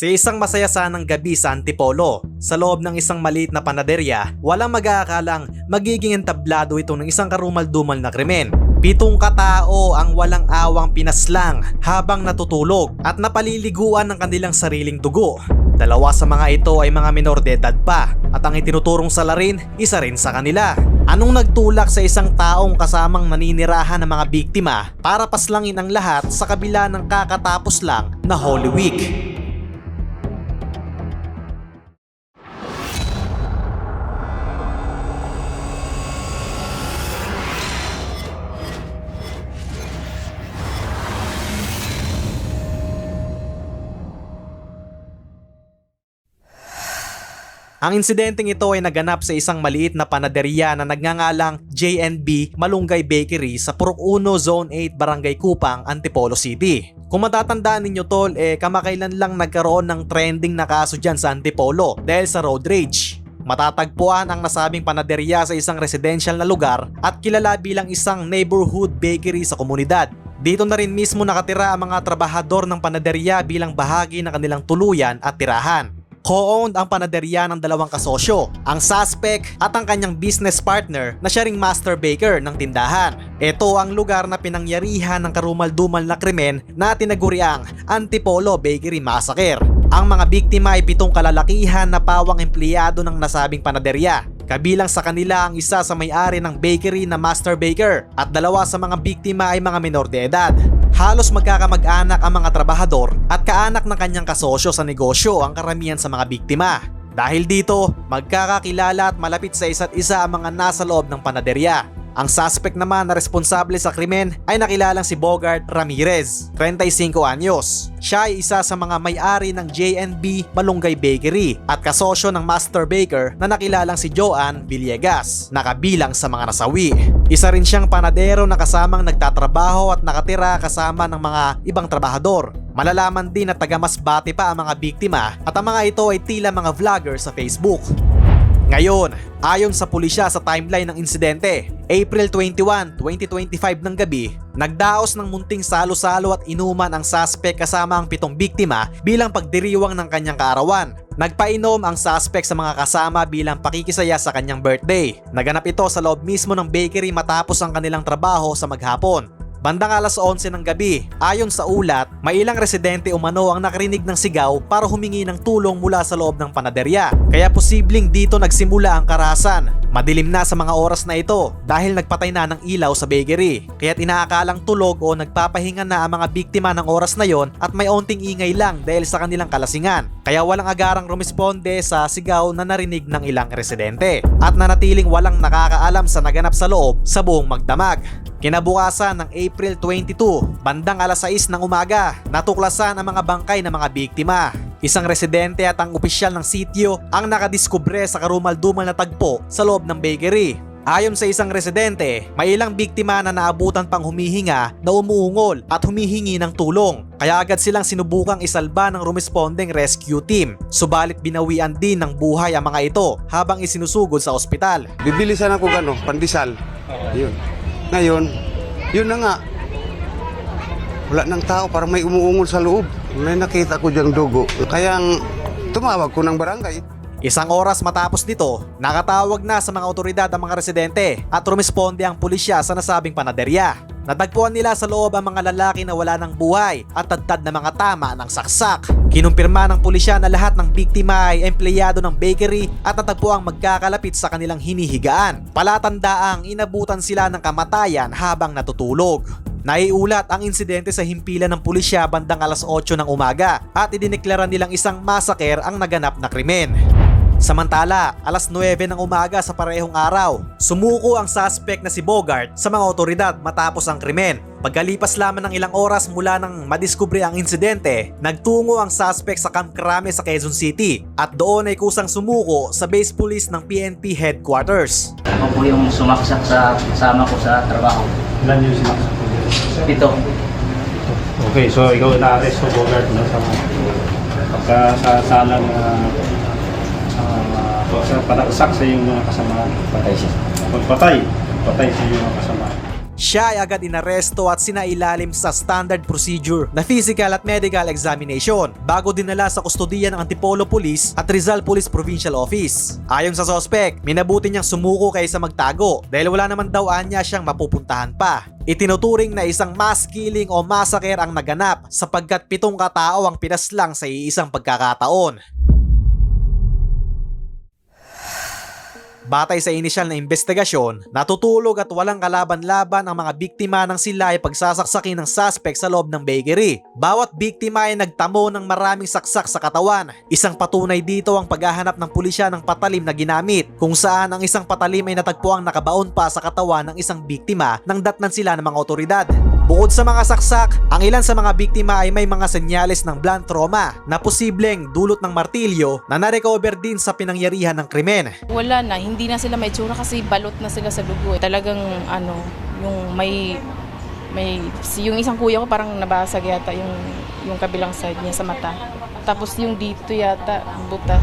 Sa isang masaya sanang gabi sa Antipolo, sa loob ng isang maliit na panaderya, walang mag-aakalang magiging entablado ito ng isang karumal-dumal na krimen. Pitong katao ang walang awang pinaslang habang natutulog at napaliliguan ng kanilang sariling dugo. Dalawa sa mga ito ay mga minor de edad pa at ang itinuturong salarin, isa rin sa kanila. Anong nagtulak sa isang taong kasamang naninirahan ng mga biktima para paslangin ang lahat sa kabila ng kakatapos lang na Holy Week? Ang insidenteng ito ay naganap sa isang maliit na panaderya na nagngangalang JNB Malunggay Bakery sa Purok 1 Zone 8 Barangay Kupang, Antipolo City. Kung matatandaan ninyo tol, eh kamakailan lang nagkaroon ng trending na kaso dyan sa Antipolo dahil sa road rage. Matatagpuan ang nasabing panaderya sa isang residential na lugar at kilala bilang isang neighborhood bakery sa komunidad. Dito na rin mismo nakatira ang mga trabahador ng panaderya bilang bahagi ng kanilang tuluyan at tirahan. Co-owned ang panaderya ng dalawang kasosyo, ang suspect at ang kanyang business partner na siya ring master baker ng tindahan. Ito ang lugar na pinangyarihan ng karumal-dumal na krimen na tinaguriang Antipolo Bakery Massacre. Ang mga biktima ay pitong kalalakihan na pawang empleyado ng nasabing panaderya. Kabilang sa kanila ang isa sa may-ari ng bakery na master baker at dalawa sa mga biktima ay mga minor de edad. Halos magkakamag-anak ang mga trabahador at kaanak ng kanyang kasosyo sa negosyo ang karamihan sa mga biktima. Dahil dito, magkakakilala at malapit sa isa't isa ang mga nasa loob ng panaderya. Ang suspect naman na responsable sa krimen ay nakilalang si Bogart Ramirez, 35 anyos. Siya ay isa sa mga may-ari ng JNB Malunggay Bakery at kasosyo ng master baker na nakilalang si Joanne Villegas, nakabilang sa mga nasawi. Isa rin siyang panadero na kasamang nagtatrabaho at nakatira kasama ng mga ibang trabahador. Malalaman din na taga Masbate pa ang mga biktima at ang mga ito ay tila mga vlogger sa Facebook. Ngayon, ayon sa pulisya sa timeline ng insidente, April 21, 2025 ng gabi, nagdaos ng munting salo-salo at inuman ang suspect kasama ang pitong biktima bilang pagdiriwang ng kanyang kaarawan. Nagpainom ang suspect sa mga kasama bilang pakikisaya sa kanyang birthday. Naganap ito sa loob mismo ng bakery matapos ang kanilang trabaho sa maghapon. Bandang alas 11 ng gabi, ayon sa ulat, may ilang residente umano ang nakarinig ng sigaw para humingi ng tulong mula sa loob ng panaderya. Kaya posibleng dito nagsimula ang karahasan. Madilim na sa mga oras na ito dahil nagpatay na ng ilaw sa bakery. Kaya't inaakalang tulog o nagpapahinga na ang mga biktima ng oras na yon at may onting ingay lang dahil sa kanilang kalasingan. Kaya walang agarang rumisponde sa sigaw na narinig ng ilang residente at nanatiling walang nakakaalam sa naganap sa loob sa buong magdamag. Kinabukasan ng April 22, bandang alas 6 ng umaga, natuklasan ang mga bangkay ng mga biktima. Isang residente at ang opisyal ng sityo ang nakadiskubre sa karumal-dumal na tagpo sa loob ng bakery. Ayon sa isang residente, may ilang biktima na naabutan pang humihinga na umuungol at humihingi ng tulong. Kaya agad silang sinubukang isalba ng rumesponding rescue team. Subalit binawian din ng buhay ang mga ito habang isinusugod sa ospital. Bibilisan ako gano, pandesal. Yun. Ngayon, yun na nga. Wala ng tao, parang may umuungol sa loob. May nakita ko diyang dugo. Kaya tumawag ko ng barangay. Isang oras matapos nito, nakatawag na sa mga otoridad ang mga residente at rumisponde ang pulisya sa nasabing panaderya. Natagpuan nila sa loob ang mga lalaki na wala ng buhay at tadtad na mga tama ng saksak. Kinumpirma ng pulisya na lahat ng biktima ay empleyado ng bakery at natagpuang magkakalapit sa kanilang hinihigaan. Palatandaang inabutan sila ng kamatayan habang natutulog. Naiulat ang insidente sa himpilan ng pulisya bandang alas 8 ng umaga at idineklara nilang isang masaker ang naganap na krimen. Samantala, alas 9 ng umaga sa parehong araw, sumuko ang suspect na si Bogart sa mga otoridad matapos ang krimen. Pagkalipas lamang ng ilang oras mula nang madiskubre ang insidente, nagtungo ang suspect sa Camp Crame sa Quezon City at doon ay kusang sumuko sa base police ng PNP headquarters. Ako po yung sumaksak sa kasama ko sa trabaho. Ilan yung sinaksak mo? Ito, Okay, so ikaw na-arrest mo Bogart no, sa pagka sa salang uh, uh, sa panagsak sa iyong mga kasama. patay siya. Pagpatay. Pagpatay sa iyong mga kasama. siya ay agad inaresto at sinailalim sa standard procedure na physical at medical examination bago dinala sa kustodiya ng Antipolo Police at Rizal Police Provincial Office. Ayon sa sospek, minabuti niyang sumuko kaysa magtago dahil wala naman daw anya siyang mapupuntahan pa. Itinuturing na isang mass killing o massacre ang naganap sapagkat pitong katao ang pinaslang sa iisang pagkakataon. Batay sa inisyal na investigasyon, natutulog at walang kalaban-laban ang mga biktima ng sila ay pagsasaksakin ng suspect sa loob ng bakery. Bawat biktima ay nagtamo ng maraming saksak sa katawan. Isang patunay dito ang paghahanap ng pulisya ng patalim na ginamit, kung saan ang isang patalim ay natagpuang nakabaon pa sa katawan ng isang biktima nang datnan sila ng mga otoridad. Bukod sa mga saksak, ang ilan sa mga biktima ay may mga senyales ng blunt trauma na posibleng dulot ng martilyo na narecover din sa pinangyarihan ng krimen. Wala na, hindi na sila may tsura kasi balot na sila sa dugo. Talagang ano, yung may may yung isang kuya ko parang nabasag yata yung yung kabilang side niya sa mata. Tapos yung dito yata butas.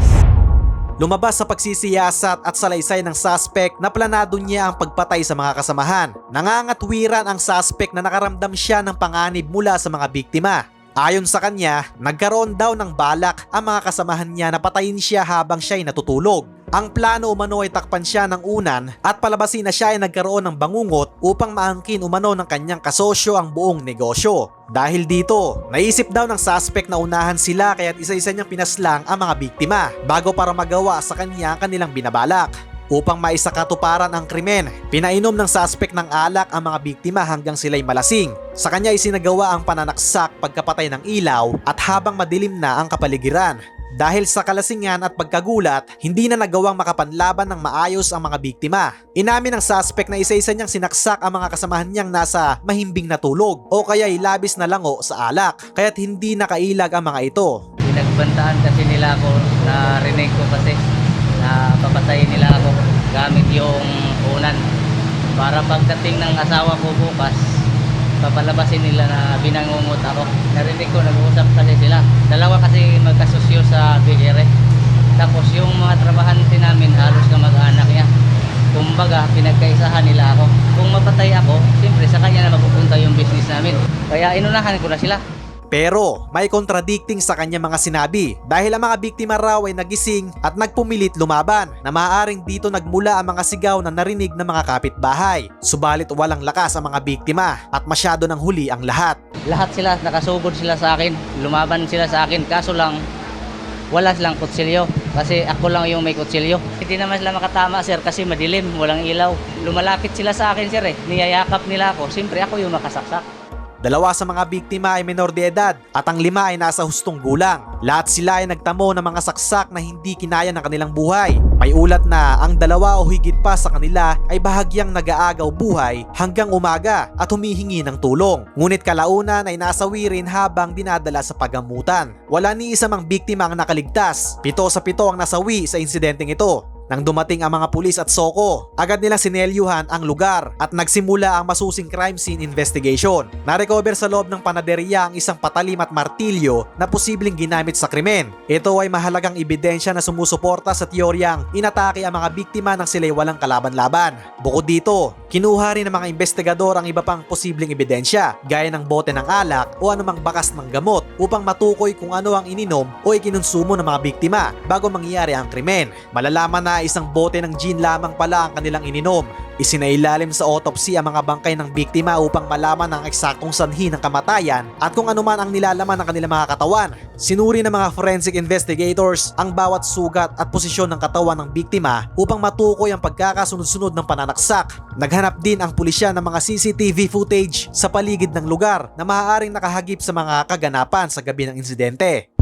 Lumabas sa pagsisiyasat at salaysay ng suspect na planado niya ang pagpatay sa mga kasamahan. Nangangatwiran ang suspect na nakaramdam siya ng panganib mula sa mga biktima. Ayon sa kanya, nagkaroon daw ng balak ang mga kasamahan niya na patayin siya habang siya'y natutulog. Ang plano umano ay takpan siya ng unan at palabasin na siya ay nagkaroon ng bangungot upang maangkin umano ng kanyang kasosyo ang buong negosyo. Dahil dito, naisip daw ng suspect na unahan sila kaya't isa-isa niyang pinaslang ang mga biktima bago para magawa sa kanya ang kanilang binabalak. Upang maisakatuparan ang krimen, pinainom ng suspect ng alak ang mga biktima hanggang sila'y malasing. Sa kanya isinagawa ang pananaksak pagkapatay ng ilaw at habang madilim na ang kapaligiran. Dahil sa kalasingan at pagkagulat, hindi na nagawang makapanlaban ng maayos ang mga biktima. Inamin ng suspect na isa-isa niyang sinaksak ang mga kasamahan niyang nasa mahimbing na tulog o kaya'y labis na lango sa alak, kaya't hindi nakailag ang mga ito. Pinagbantaan kasi nila ako, narinig ko kasi na papatayin nila ako gamit yung unan. Para pagdating ng asawa ko bukas, papalabasin nila na binangungot ako. Narinig ko, nag-uusap kasi sila. Dalawa kasi magkasosyo sa BGR. Tapos yung mga trabahante namin, halos ka mag-anak niya. Kumbaga, pinagkaisahan nila ako. Kung mapatay ako, siyempre sa kanya na mapupunta yung business namin. Kaya inunahan ko na sila. Pero may contradicting sa kanya mga sinabi dahil ang mga biktima raw ay nagising at nagpumilit lumaban na maaaring dito nagmula ang mga sigaw na narinig ng mga kapitbahay. Subalit walang lakas ang mga biktima at masyado ng huli ang lahat. Lahat sila, nakasugod sila sa akin. Lumaban sila sa akin. Kaso lang, wala silang kutsilyo. Kasi ako lang yung may kutsilyo. Hindi naman sila makatama, sir, kasi madilim, walang ilaw. Lumalapit sila sa akin, sir, eh. Niyayakap nila ako. Siyempre, ako yung makasaksak. Dalawa sa mga biktima ay menor de edad at ang lima ay nasa hustong gulang. Lahat sila ay nagtamo ng mga saksak na hindi kinaya ng kanilang buhay. May ulat na ang dalawa o higit pa sa kanila ay bahagyang nag-aagaw buhay hanggang umaga at humihingi ng tulong. Ngunit kalaunan ay nasawi rin habang dinadala sa pagamutan. Wala ni isa mang biktima ang nakaligtas. Pito sa pito ang nasawi sa insidenteng ito. Nang dumating ang mga pulis at soko, agad nilang sinelyuhan ang lugar at nagsimula ang masusing crime scene investigation. Narecover sa loob ng panaderya ang isang patalim at martilyo na posibleng ginamit sa krimen. Ito ay mahalagang ebidensya na sumusuporta sa teoryang inatake ang mga biktima ng sila'y walang kalaban-laban. Bukod dito, kinuha rin ng mga investigador ang iba pang posibleng ebidensya gaya ng bote ng alak o anumang bakas ng gamot upang matukoy kung ano ang ininom o ikinonsumo ng mga biktima bago mangyari ang krimen. Malalaman na isang bote ng gin lamang pala ang kanilang ininom. Isinailalim sa autopsy ang mga bangkay ng biktima upang malaman ang eksaktong sanhi ng kamatayan at kung ano man ang nilalaman ng kanilang mga katawan. Sinuri ng mga forensic investigators ang bawat sugat at posisyon ng katawan ng biktima upang matukoy ang pagkakasunod-sunod ng pananaksak. Naghanap din ang pulisya ng mga CCTV footage sa paligid ng lugar na maaaring nakahagip sa mga kaganapan sa gabi ng insidente.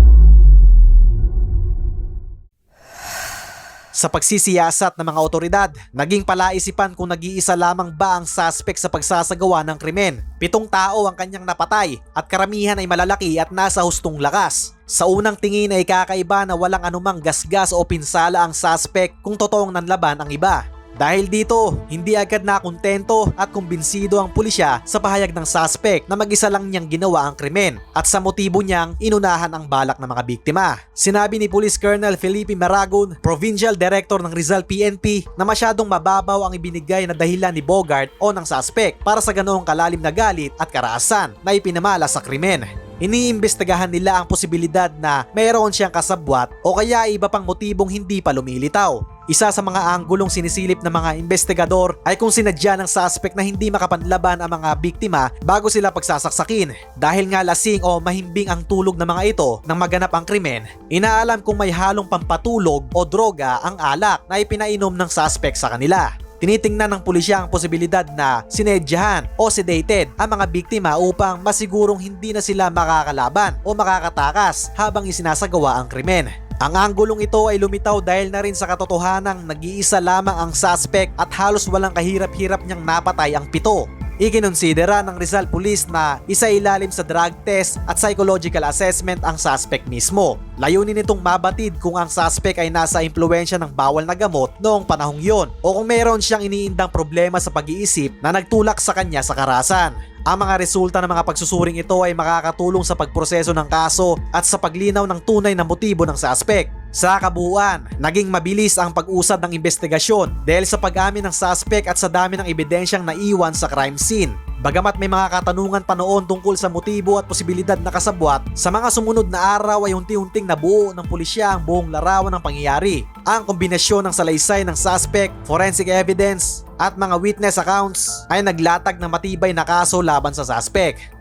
Sa pagsisiyasat ng mga otoridad, naging palaisipan kung nag-iisa lamang ba ang suspect sa pagsasagawa ng krimen. Pitong tao ang kanyang napatay at karamihan ay malalaki at nasa hustong lakas. Sa unang tingin ay kakaiba na walang anumang gasgas o pinsala ang suspect kung totoong nanlaban ang iba. Dahil dito, hindi agad nakontento at kumbinsido ang pulisya sa pahayag ng suspect na mag-isa lang niyang ginawa ang krimen at sa motibo niyang inunahan ang balak ng mga biktima. Sinabi ni Police Colonel Felipe Maragon, Provincial Director ng Rizal PNP, na masyadong mababaw ang ibinigay na dahilan ni Bogart o ng suspect para sa ganoong kalalim na galit at karaasan na ipinamala sa krimen. Iniimbestigahan nila ang posibilidad na mayroon siyang kasabwat o kaya iba pang motibong hindi pa lumilitaw. Isa sa mga anggulong sinisilip ng mga investigador ay kung sinadya ng suspect na hindi makapanlaban ang mga biktima bago sila pagsasaksakin. Dahil nga lasing o mahimbing ang tulog ng mga ito nang maganap ang krimen, inaalam kung may halong pampatulog o droga ang alak na ipinainom ng suspect sa kanila. Tinitingnan ng pulisya ang posibilidad na sinedyahan o sedated ang mga biktima upang masigurong hindi na sila makakalaban o makakatakas habang isinasagawa ang krimen. Ang anggulong ito ay lumitaw dahil na rin sa katotohanang nag-iisa lamang ang suspect at halos walang kahirap-hirap niyang napatay ang pito. Ikinonsidera ng Rizal Police na isa ilalim sa drug test at psychological assessment ang suspect mismo. Layunin nitong mabatid kung ang suspect ay nasa impluensya ng bawal na gamot noong panahong yon o kung meron siyang iniindang problema sa pag-iisip na nagtulak sa kanya sa karasan. Ang mga resulta ng mga pagsusuring ito ay makakatulong sa pagproseso ng kaso at sa paglinaw ng tunay na motibo ng suspect. Sa kabuuan, naging mabilis ang pag-usad ng investigasyon dahil sa pag-amin ng suspect at sa dami ng ebidensyang naiwan sa crime scene. Bagamat may mga katanungan pa noon tungkol sa motibo at posibilidad na kasabwat, sa mga sumunod na araw ay unti-unting nabuo ng pulisya ang buong larawan ng pangyayari. Ang kombinasyon ng salaysay ng suspect, forensic evidence, at mga witness accounts ay naglatag ng matibay na kaso laban sa suspect.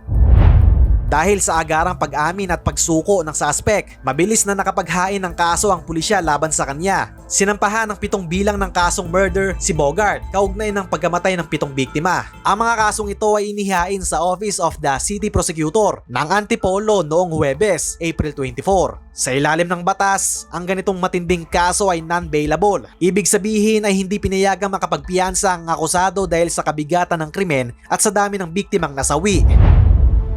Dahil sa agarang pag-amin at pagsuko ng suspect, mabilis na nakapaghain ng kaso ang pulisya laban sa kanya. Sinampahan ng pitong bilang ng kasong murder si Bogart, kaugnay ng pagkamatay ng pitong biktima. Ang mga kasong ito ay inihain sa Office of the City Prosecutor ng Antipolo noong Huwebes, April 24. Sa ilalim ng batas, ang ganitong matinding kaso ay non-bailable. Ibig sabihin ay hindi pinayagang makapagpiyansa ang akusado dahil sa kabigatan ng krimen at sa dami ng biktimang nasawi.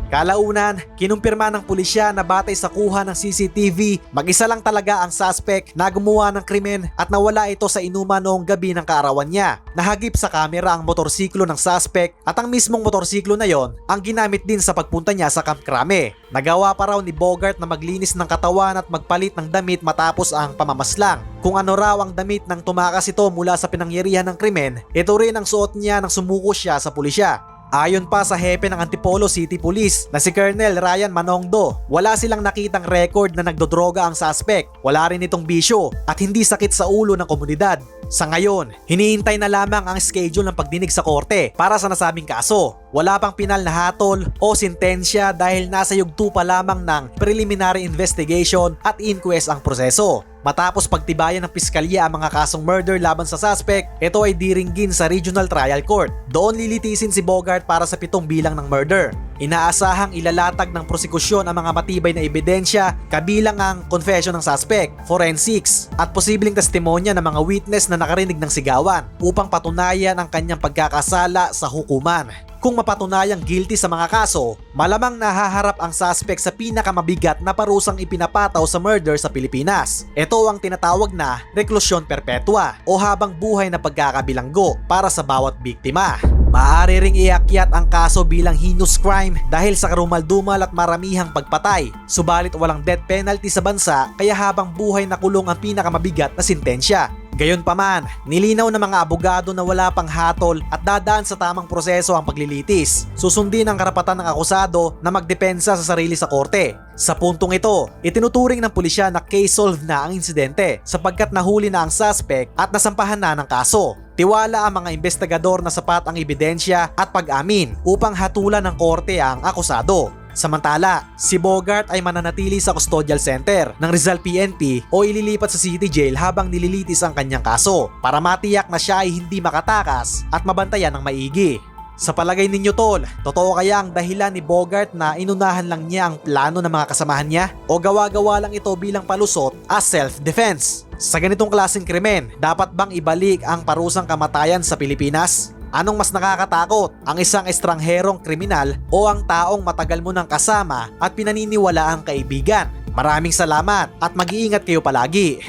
Kalaunan, kinumpirma ng pulisya na batay sa kuha ng CCTV, mag-isa lang talaga ang suspect na gumawa ng krimen at nawala ito sa inuman noong gabi ng kaarawan niya. Nahagip sa kamera ang motorsiklo ng suspect at ang mismong motorsiklo na yon ang ginamit din sa pagpunta niya sa Camp Crame. Nagawa pa raw ni Bogart na maglinis ng katawan at magpalit ng damit matapos ang pamamaslang. Kung ano raw ang damit nang tumakas ito mula sa pinangyarihan ng krimen, ito rin ang suot niya nang sumuko siya sa pulisya. Ayon pa sa hepe ng Antipolo City Police na si Colonel Ryan Manongdo, wala silang nakitang record na nagdodroga ang suspect, wala rin itong bisyo at hindi sakit sa ulo ng komunidad. Sa ngayon, hinihintay na lamang ang schedule ng pagdinig sa korte para sa nasabing kaso. Wala pang pinal na hatol o sintensya dahil nasa yugto pa lamang ng preliminary investigation at inquest ang proseso. Matapos pagtibayan ng piskalya ang mga kasong murder laban sa suspect, ito ay diringgin sa Regional Trial Court. Doon lilitisin si Bogart para sa pitong bilang ng murder. Inaasahang ilalatag ng prosekusyon ang mga matibay na ebidensya kabilang ang confession ng suspect, forensics, at posibleng testimonya ng mga witness na nakarinig ng sigawan upang patunayan ang kanyang pagkakasala sa hukuman. Kung mapatunayang guilty sa mga kaso, malamang nahaharap ang suspect sa pinakamabigat na parusang ipinapataw sa murder sa Pilipinas. Ito ang tinatawag na reklusyon perpetua o habang buhay na pagkakabilanggo para sa bawat biktima. Maaari ring iakyat ang kaso bilang heinous crime dahil sa karumaldumal at maramihang pagpatay. Subalit walang death penalty sa bansa kaya habang buhay na kulong ang pinakamabigat na sintensya. Gayunpaman, nilinaw ng mga abogado na wala pang hatol at dadaan sa tamang proseso ang paglilitis. Susundin ang karapatan ng akusado na magdepensa sa sarili sa korte. Sa puntong ito, itinuturing ng pulisya na case solved na ang insidente sapagkat nahuli na ang suspect at nasampahan na ng kaso. Tiwala ang mga investigador na sapat ang ebidensya at pag-amin upang hatulan ng korte ang akusado. Samantala, si Bogart ay mananatili sa custodial center ng Rizal PNP o ililipat sa City Jail habang nililitis ang kanyang kaso para matiyak na siya ay hindi makatakas at mabantayan ng maigi. Sa palagay ninyo tol, totoo kaya ang dahilan ni Bogart na inunahan lang niya ang plano ng mga kasamahan niya? O gawa-gawa lang ito bilang palusot as self-defense? Sa ganitong klaseng krimen, dapat bang ibalik ang parusang kamatayan sa Pilipinas? Anong mas nakakatakot? Ang isang estrangherong kriminal o ang taong matagal mo nang kasama at pinaniniwala ang kaibigan? Maraming salamat at mag-iingat kayo palagi.